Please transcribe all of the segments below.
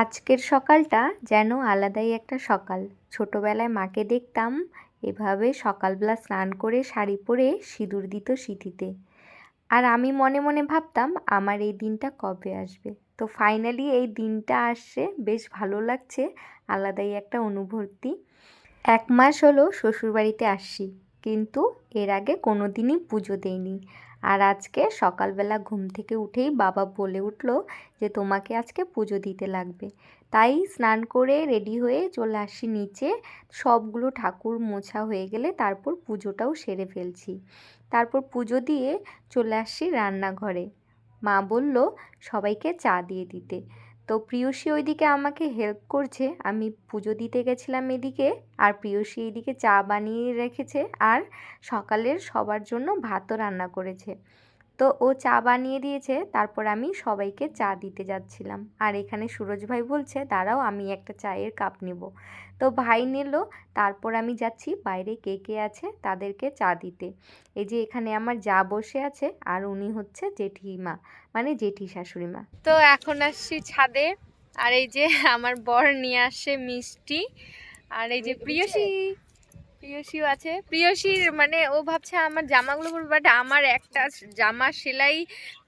আজকের সকালটা যেন আলাদাই একটা সকাল। ছোটোবেলায় মাকে দেখতাম এভাবে সকালবেলা স্নান করে শাড়ি পরে সিঁদুর দিত সিঁথিতে। আর আমি মনে মনে ভাবতাম, আমার এই দিনটা কবে আসবে? তো ফাইনালি এই দিনটা আসছে, বেশ ভালো লাগছে, আলাদাই একটা অনুভূতি। এক মাস হলো শ্বশুরবাড়িতে আসছি। কিন্তু এর আগে কোনো দিনই পুজো দেইনি আর আজকে সকালবেলা ঘুম থেকে উঠেই বাবা বলে উঠল যে, তোমাকে আজকে পুজো দিতে লাগবে। তাই স্নান করে রেডি হয়ে চলে আসি নিচে। সবগুলো ঠাকুর মোছা হয়ে গেলে তারপর পুজোটাও সেরে ফেলছি। তারপর পুজো দিয়ে চলে আসছি রান্নাঘরে। মা বলল, সবাইকে চা দিয়ে দিতে। তো প্রিয়সী ওইদিকে আমাকে হেল্প করছে। আমি পুজো দিতে গেছিলাম এদিকে আর প্রিয়সী এইদিকে চা বানিয়ে রেখেছে আর সকালের সবার জন্য ভাতও রান্না করেছে। তো ও চা বানিয়ে দিয়েছে, তারপর আমি সবাইকে চা দিতে যাচ্ছিলাম। আর এখানে সুরজ ভাই বলছে, দাঁড়াও, আমি একটা চায়ের কাপ নেব। তো ভাই নিল তারপর আমি যাচ্ছি বাইরে কে কে আছে তাদেরকে চা দিতে। এই যে এখানে আমার যা বসে আছে আর উনি হচ্ছে জেঠিমা মানে জেঠি শাশুড়ি মা। তো এখন আসছি ছাদে আর এই যে আমার বর নিয়ে আসে মিষ্টি আর এই যে প্রিয়সী প্রিয়সীও আছে। প্রিয়সীর মানে ও ভাবছে আমার জামাগুলো পরবে বাট আমার একটা জামা সেলাই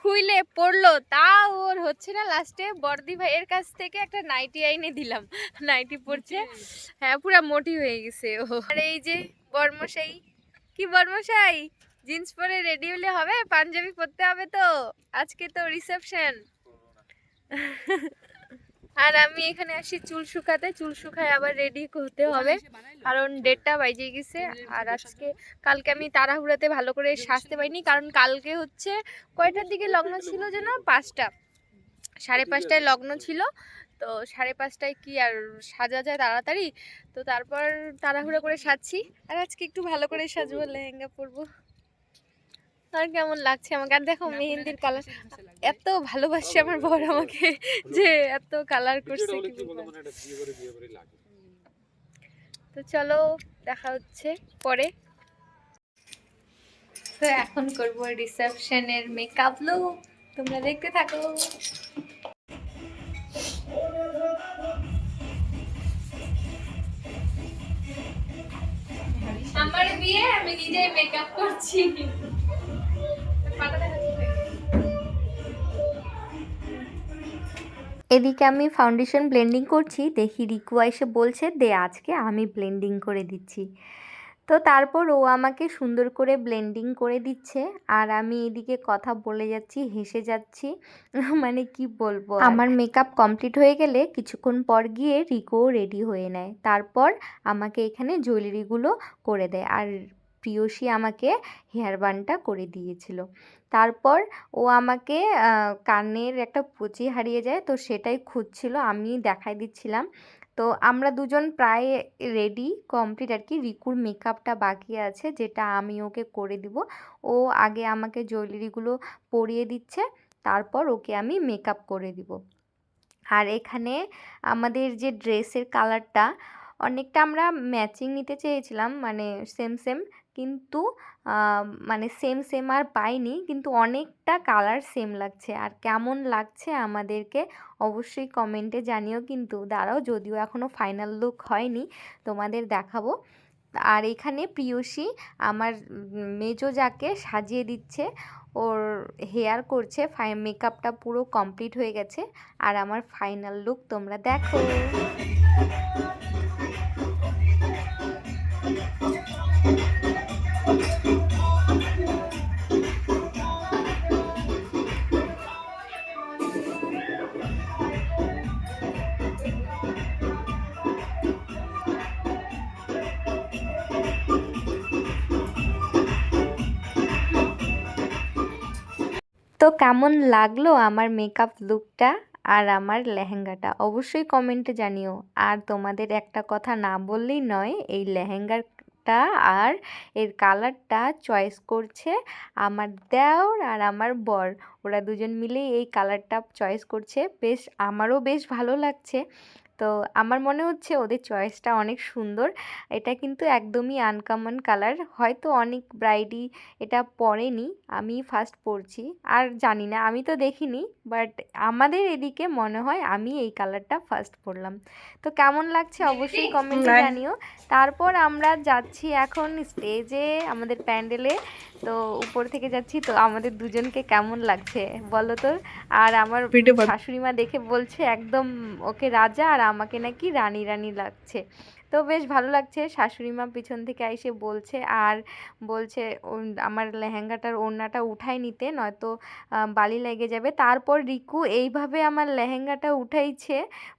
খুইলে পড়ল তা ওর হচ্ছে না লাস্টে বর্দি ভাইয়ের কাছ থেকে একটা নাইটি আইনে দিলাম। নাইটি পড়ছে হ্যাঁ পুরো মোটি হয়ে গেছে ও। আর এই যে বর্মশাই কি বর্মশাই? জিন্স পরে রেডি হলে হবে পাঞ্জাবি পরতে হবে তো? আজকে তো রিসেপশন আর আমি এখানে আসি চুল শুকাতে চুল শুকায় আবার রেডি হতে হবে। কারণ ডেটটা বাজে গেছে আর আজকে কালকে আমি তাড়াহুড়াতে ভালো করে সাজতে পারিনি কারণ কালকে হচ্ছে কয়টার দিকে লগ্ন ছিল যেন? পাঁচটা। সাড়ে পাঁচটায় লগ্ন ছিল। তো সাড়ে পাঁচটায় কি আর সাজা যায় তাড়াতাড়ি? তো তারপর তাড়াহুড়ো করে সাজছি। আর আজকে একটু ভালো করে সাজবো লেহেঙ্গা পরবো। আর কেমন লাগছে আমাকে? আর দেখো মেহেন্দির কালার এত ভালোবাসছে আমার বর আমাকে যে এত কালার করছে তো চলো দেখা হচ্ছে পরে। তো এখন করব রিসেপশনের মেকআপ লুক তোমরা দেখতে থাকো। আমার বিয়ে আমি নিজেই মেকআপ করছি। এদিকে আমি ফাউন্ডেশন ব্লেন্ডিং করছি, দেখি রিকু এসে বলছে, দে আজকে আমি ব্লেন্ডিং করে দিচ্ছি। তো তারপর ও আমাকে সুন্দর করে ব্লেন্ডিং করে দিচ্ছে, আর আমি এদিকে কথা বলে যাচ্ছি, হেসে যাচ্ছি। মানে কি বলব আমার মেকআপ কমপ্লিট হয়ে গেলে কিছুক্ষণ পর গিয়ে রিকোও রেডি হয়ে নেয়। তারপর আমাকে এখানে জুয়েলারিগুলো করে দেয়। আর প্রিয়সী আমাকে হেয়ার বানটা করে দিয়েছিল। তারপর ও আমাকে কানের একটা পুঁচি হারিয়ে যায়, তো সেটাই খুঁজছিল আমি দেখাই দিচ্ছিলাম। তো আমরা দুজন প্রায় রেডি কমপ্লিট আর কি, রিকুর মেকআপটা বাকি আছে, যেটা আমি ওকে করে দিব। ও আগে আমাকে জুয়েলারিগুলো পরিয়ে দিচ্ছে, তারপর ওকে আমি মেকআপ করে দিব। আর এখানে আমাদের যে ড্রেসের কালারটা অনেকটা আমরা ম্যাচিং নিতে চেয়েছিলাম মানে সেম সেম কিন্তু মানে সেম সেম আর পাইনি, কিন্তু অনেকটা কালার সেম লাগছে। আর কেমন লাগছে আমাদেরকে অবশ্যই কমেন্টে জানিও কিন্তু। দাঁড়াও, যদিও এখনও ফাইনাল লুক হয়নি, তোমাদের দেখাবো। আর এখানে প্রিয়সী আমার মেজো যাকে সাজিয়ে দিচ্ছে, ওর হেয়ার করছে ফাই মেকআপটা পুরো কমপ্লিট হয়ে গেছে। আর আমার ফাইনাল লুক তোমরা দেখো। কেমন লাগল আমার মেকআপ লুকটা আর আমার লেহেঙ্গাটা? অবশ্যই কমেন্টে জানিও। আর তোমাদের একটা কথা না বললেই নয়, এই লেহেঙ্গাটা আর এর কালারটা চয়েস করছে আমার দেওর আর আমার বর। ওরা দুজন মিলেই এই কালারটা চয়েস করছে। বেশ, আমারও বেশ ভালো লাগছে। তো আমার মনে হচ্ছে ওদের চয়েসটা অনেক সুন্দর। এটা কিন্তু একদমই আনকমন কালার হয়তো অনেক ব্রাইডই এটা পরেনি আমি ফার্স্ট পরছি। আর জানি না আমি তো দেখিনি বাট আমাদের এদিকে মনে হয় আমি এই কালারটা ফার্স্ট পরলাম। তো কেমন লাগছে অবশ্যই কমেন্টে জানিও। তারপর আমরা যাচ্ছি এখন স্টেজে আমাদের প্যান্ডেলে তো উপর থেকে যাচ্ছি তো আমাদের দুজনকে কেমন লাগছে বলো তো? আর আমার শাশুড়ি মা দেখে বলছে একদম ওকে রাজা আর আমাকে নাকি রানী রানী লাগছে। তো বেশ ভালো লাগছে। শাশুড়ি মা পিছন থেকে এসে বলছে আর বলছে আমার লেহেঙ্গাটার ওড়নাটা উঠাই নিতে, নয়তো বালি লেগে যাবে। তারপর রিকু এইভাবে আমার লেহেঙ্গাটা উঠাইছে।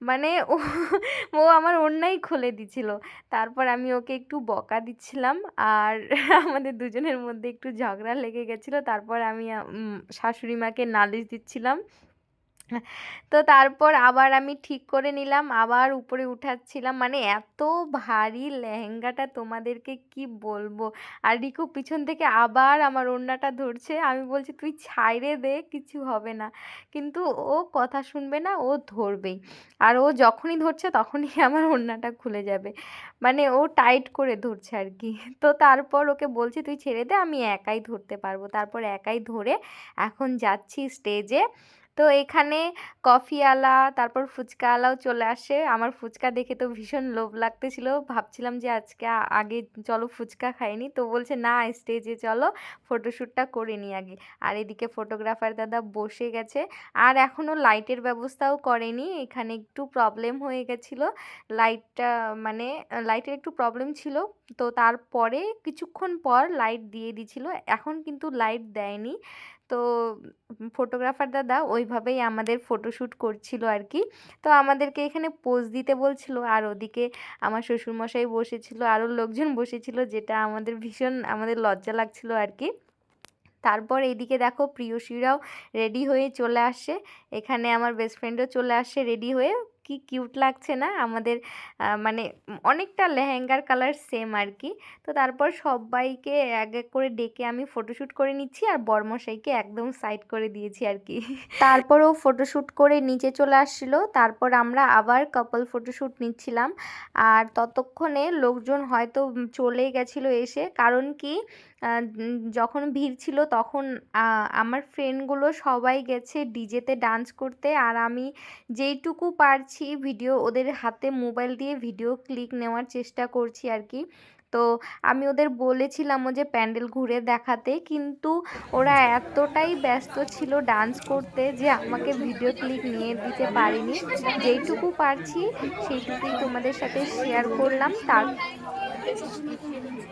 মানে ও আমার ওড়নাই খুলে দিছিল। তারপর আমি ওকে একটু বকা দিচ্ছিলাম আর আমাদের দুজনের মধ্যে একটু ঝগড়া লেগে গেছিল। তারপর আমি শাশুড়ি মাকে নালিশ দিচ্ছিলাম। তো তারপর আবার আমি ঠিক করে নিলাম, আবার উপরে উঠাচ্ছিলাম। মানে এত ভারী লেহেঙ্গাটা তোমাদেরকে কি বলব? আর রিকু পিছন থেকে আবার আমার ওড়নাটা ধরছে। আমি বলছি, তুই ছাইরে দে, কিছু হবে না। কিন্তু ও কথা শুনবে না, ও ধরবেই। আর ও যখনই ধরছে, তখনই আমার ওড়নাটা খুলে যাবে। মানে ও টাইট করে ধরছে আর কি। তো তারপর ওকে বলছি, তুই ছেড়ে দে, আমি একাই ধরতে পারব। তারপর একাই ধরে এখন যাচ্ছি স্টেজে। তো এখানে কফিওয়ালা তারপর ফুচকাওয়ালাও চলে আসে। আমার ফুচকা দেখে তো ভীষণ লোভ লাগতেছিল। ভাবছিলাম যে আজকে আগে চলো ফুচকা খাইনি। তো বলছে, না, স্টেজে চলো, ফটোশ্যুটটা করে নিই আগে। আর এদিকে ফটোগ্রাফার দাদা বসে গেছে। আর এখনও লাইটের ব্যবস্থাও করেনি। এখানে একটু প্রবলেম হয়ে গেছিল। লাইটটা মানে লাইটের একটু প্রবলেম ছিল। তো তারপরে কিছুক্ষণ পর লাইট দিয়ে দিছিল। এখন কিন্তু লাইট দেয়নি। তো ফটোগ্রাফার দাদা ওইভাবেই আমাদের ফটোশ্যুট করছিল আর কি তো আমাদেরকে এখানে পোজ দিতে বলছিল, আর ওদিকে আমার শ্বশুরমশাই বসেছিল, আরও লোকজন বসেছিল, যেটা আমাদের ভীষণ, আমাদের লজ্জা লাগছিল আর কি তারপর এইদিকে দেখো প্রিয়সীরাও রেডি হয়ে চলে আসে। এখানে আমার বেস্ট ফ্রেন্ডও চলে আসে রেডি হয়ে। কি কিউট লাগছে না? আমাদের মানে অনেকটা লেহেঙ্গার কালার সেম আর কি তো তারপর সবাইকে এক এক করে ডেকে আমি ফটোশ্যুট করে নিচ্ছি আর বরমশাইকে একদম সাইড করে দিয়েছি আর কি তারপর ও ফটোশ্যুট করে নিচে চলে আসছিল তারপর আমরা আবার কাপল ফটোশ্যুট নিচ্ছিলাম। আর ততক্ষণে লোকজন হয়তো চলে গেছিল এসে। কারণ কি? যখন ভিড় ছিল তখন আমার ফ্রেন্ডগুলো সবাই গেছে ডিজেতে ডান্স করতে। আর আমি যেইটুকু পারছি ভিডিও, ওদের হাতে মোবাইল দিয়ে ভিডিও ক্লিক নেওয়ার চেষ্টা করছি আর কি। তো আমি ওদের বলেছিলামও যে প্যান্ডেল ঘুরে দেখাতে, কিন্তু ওরা এতটাই ব্যস্ত ছিল ডান্স করতে যে আমাকে ভিডিও ক্লিক নিয়ে দিতে পারিনি। যেইটুকু পারছি সেইটুকুই তোমাদের সাথে শেয়ার করলাম। তার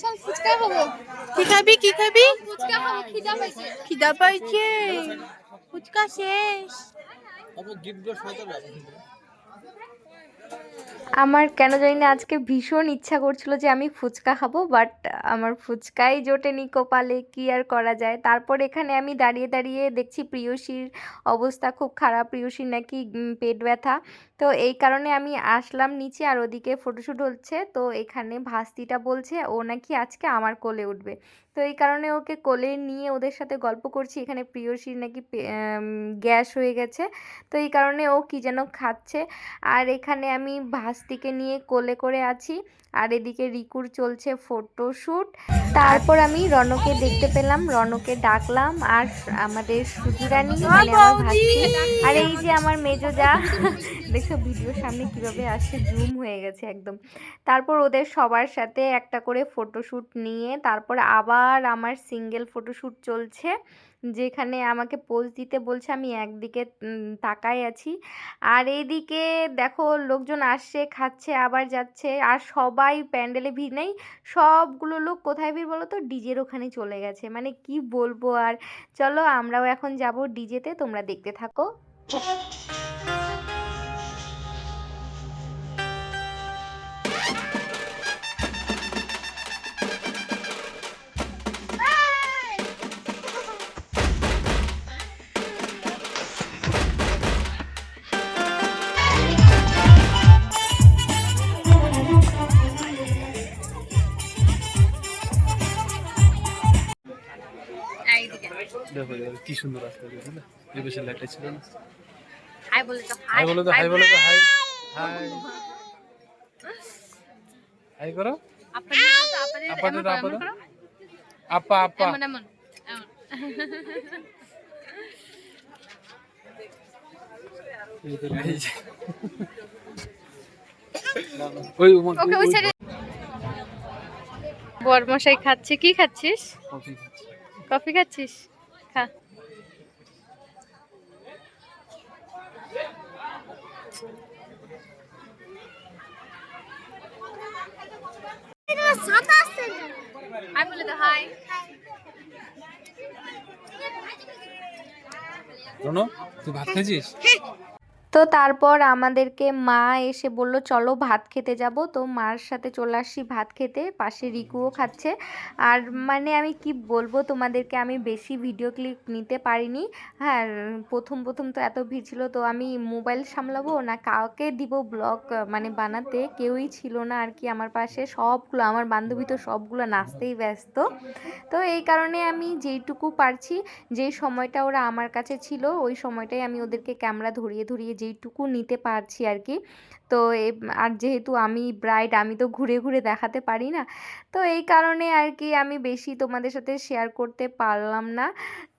চল ফুচকা খাব। কি খাবি কি খাবি? ফুচকা খাব খিদা পাইছে। খিদা পাইছে। ফুচকা শেষ। আমার কেন জানি না আজকে ভীষণ ইচ্ছা করছিল যে আমি ফুচকা খাব বাট আমার ফুচকাই জোটেনি কপালে, কি আর করা যায়? তারপর এখানে আমি দাঁড়িয়ে দাঁড়িয়ে দেখছি প্রিয়সীর অবস্থা খুব খারাপ, প্রিয়সীর নাকি পেট ব্যথা। তো এই কারণে আমি আসলাম নিচে আর ওদিকে ফটোশ্যুট হচ্ছে। তো এখানে ভাস্তিটা বলছে, ও নাকি আজকে আমার কোলে উঠবে। তো এই কারণে ওকে কোলে নিয়ে ওদের সাথে গল্প করছি। এখানে প্রিয়সীর নাকি গ্যাস হয়ে গেছে। তো এই কারণে ও কি যেন খাচ্ছে। আর এখানে আমি ভাস্তিকে নিয়ে কোলে করে আছি। আর এদিকে রিকুর চলছে ফটোশ্যুট তারপর আমি রনকে দেখতে পেলাম। রনকে ডাকলাম। আর আমাদের সুজুরানি মানে আমার ভাস্তি। আর এই যে আমার মেজো যা দেখছ ভিডিওর সামনে কীভাবে আসছে? জুম হয়ে গেছে একদম। তারপর ওদের সবার সাথে একটা করে ফটোশ্যুট নিয়ে তারপর আবার আবার আমার সিঙ্গেল ফটোশ্যুট চলছে। যেখানে আমাকে পোজ দিতে বলছে, আমি একদিকে তাকায় আছি। আর এইদিকে দেখো, লোকজন আসছে, খাচ্ছে, আবার যাচ্ছে। আর সবাই প্যান্ডেলে ভিড় নেই। সবগুলো লোক কোথায় ভিড় বলো তো? ডিজের ওখানে চলে গেছে। মানে কি বলব আর? চলো আমরাও এখন যাব ডিজেতে, তোমরা দেখতে থাকো। সুন্দর আসতে না? এই বেশি ছিল না? হাই বলে তো হাই বলো তো হাই বলো তো হাই হাই হাই করো। আপনাদের আপনাদের। আপা আপা। এমন এমন। ওই ওকে ওই বরমশাই খাচ্ছে কি খাচ্ছিস? কফি কফি খাচ্ছিস? খা। হাই বলে তো হাই রনো তুই ভাত খেয়েছিস তো তারপর আমাদেরকে মা এসে বলল, চলো ভাত খেতে যাব। তো মার সাথে চলে আসছি ভাত খেতে। পাশে রিকুও খাচ্ছে। আর মানে আমি কি বলব তোমাদেরকে, আমি বেশি ভিডিও ক্লিপ নিতে পারিনি। হ্যাঁ প্রথম প্রথম তো এত ভিড় ছিল, তো আমি মোবাইল সামলাবো না কাউকে দিব ব্লগ মানে বানাতে কেউই ছিল না আর কি আমার পাশে। সবগুলো, আমার বান্ধবী তো সবগুলো নাচতেই ব্যস্ত। তো এই কারণে আমি যেইটুকু পারছি যেই সময়টা ওরা আমার কাছে ছিল, ওই সময়টাই আমি ওদেরকে ক্যামেরা ধরিয়ে ধরিয়ে যেইটুকু নিতে পারছি আর কি তো আর যেহেতু আমি ব্রাইড আমি তো ঘুরে ঘুরে দেখাতে পারি না। তো এই কারণে আর কি আমি বেশি তোমাদের সাথে শেয়ার করতে পারলাম না।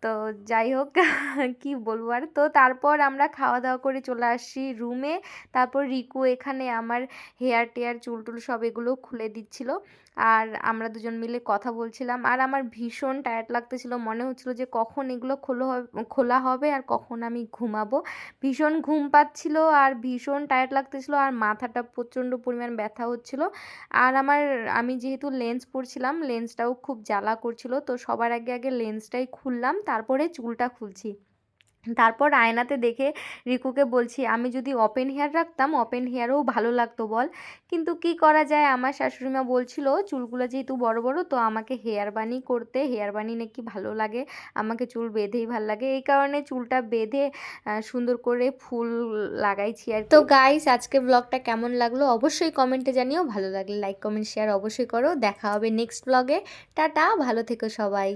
তো যাই হোক, কি বলব আর। তো তারপর আমরা খাওয়া দাওয়া করে চলে আসি রুমে তারপর রিকু এখানে আমার হেয়ার টেয়ার চুল টুল সব এগুলো খুলে দিচ্ছিল। আর আমরা দুজন মিলে কথা বলছিলাম। আর আমার ভীষণ টায়ার্ড লাগতেছিল। মনে হচ্ছিল যে কখন এগুলো খোলা খোলা হবে আর কখন আমি ঘুমাবো। ভীষণ ঘুম পাচ্ছিল আর ভীষণ টায়ার্ড লাগতেছিল আর মাথাটা প্রচণ্ড পরিমাণ ব্যথা হচ্ছিল। আর আমার, আমি যেহেতু লেন্স পরছিলাম লেন্সটাও খুব জ্বালা করছিল। তো সবার আগে আগে লেন্সটাই খুললাম। তারপরে চুলটা খুলছি। তারপর আয়নাতে দেখে রিকুকে বলছি, আমি যদি ওপেন হেয়ার রাখতাম ওপেন হেয়ারও ভালো লাগতো বল। কিন্তু কি করা যায়? আমার শাশুড়িমা বলছিল, চুলগুলো যেহেতু বড় বড়, তো আমাকে হেয়ার বানি করতে হেয়ার বানি নাকি ভালো লাগে? আমাকে চুল বেঁধেই ভালো লাগে। এই কারণে চুলটা বেঁধে সুন্দর করে ফুল লাগাইছি আর তো গাইস আজকে ব্লগটা কেমন লাগল অবশ্যই কমেন্টে জানিও। ভালো লাগলে লাইক কমেন্ট শেয়ার অবশ্যই করো। দেখা হবে নেক্সট ব্লগে টাটা, ভালো থেকো সবাই।